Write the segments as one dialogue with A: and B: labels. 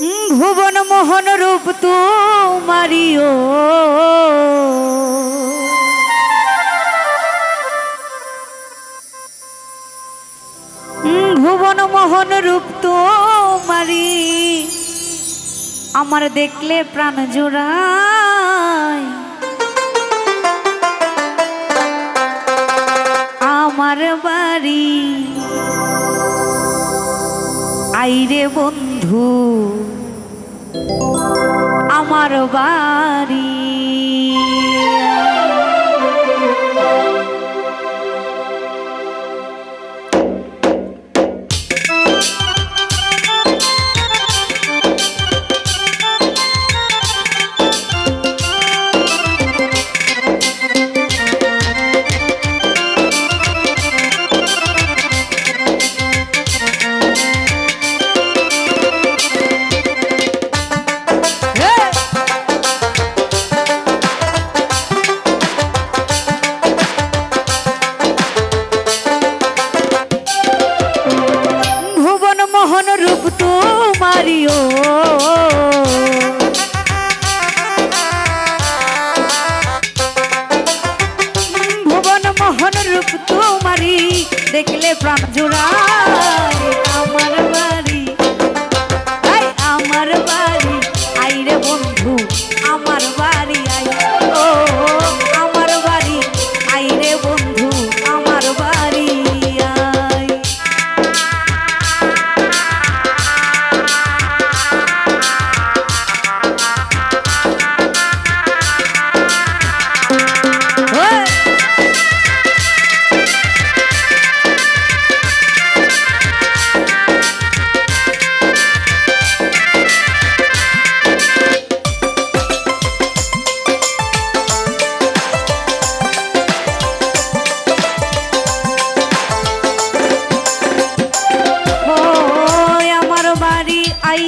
A: রূপ তোমারিও। ভুবন মোহন রূপ তোমারি। আমার দেখলে প্রাণ জোড়ায়। আমার বাড়ি। আইরে বন্ধু আমার বাড়ি। রূপ তোমারি দেখলে প্রাণ জোড়ায়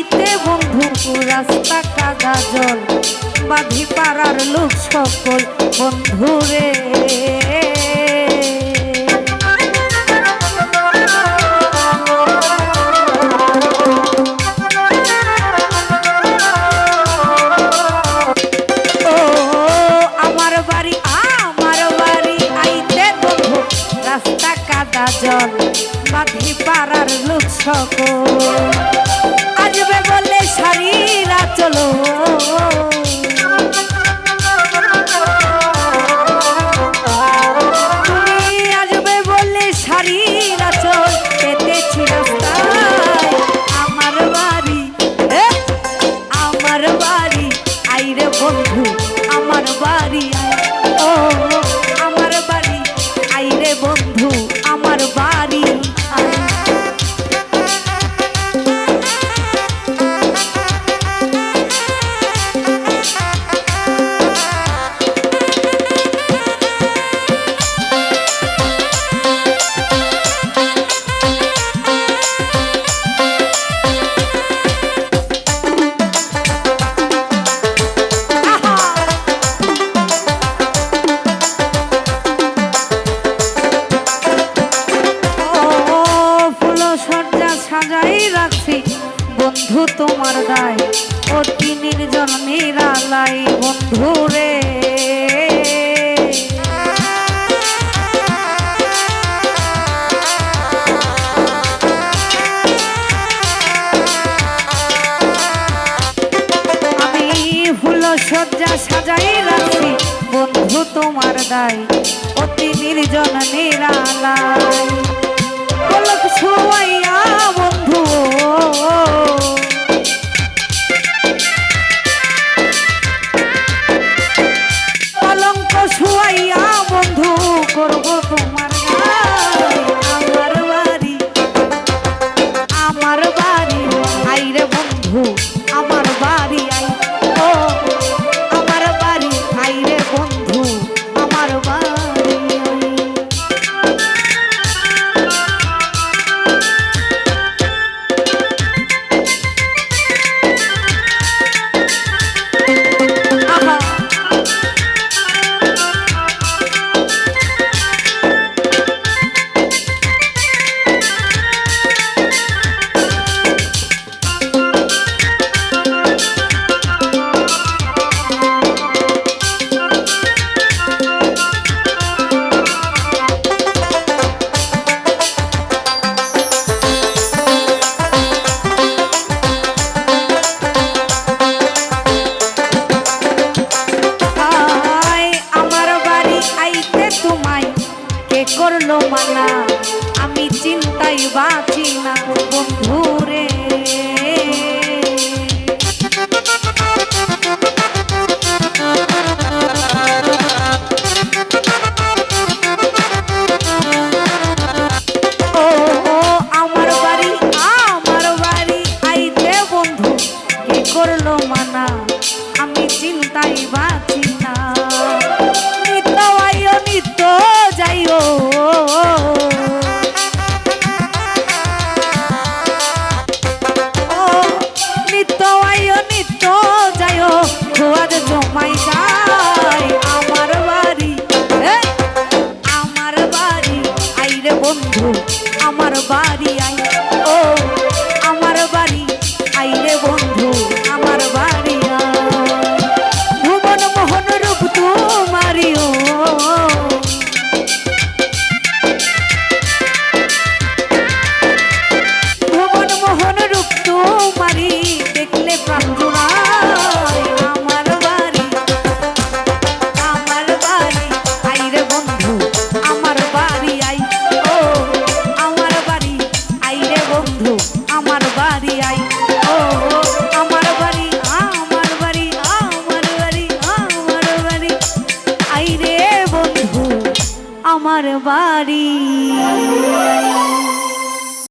A: আইতে বন্ধু রাস্তা কাদা জল, বাঁধি পাড়ার লোক সকল বন্ধু রে ও আমার বাড়ি আমার বাড়ি রাস্তা কাদা জল, বাঁধি পাড়ার লোক সকল। আসবে বলে সারিরা চলো। তুমি আসবে বলে সারিরা চল। পেতেছি রাস্তায় আমার বাড়ি। আমার বাড়ি। আইরে বন্ধু, আমার বাড়ি। ও, আমার বাড়ি। আইরে বন্ধু। তোমার দায় অতি নির্জন নিরালাই বন্ধু রে। সজ্জা সাজাই রাখছি, বন্ধু তোমার দায়, অতি নির্জন নিরালাই পলক ছোঁয়াইয়া বন্ধু। করল মালা। আমি চিন্তায় বাঁচি না বন্ধুরে। বাড়ি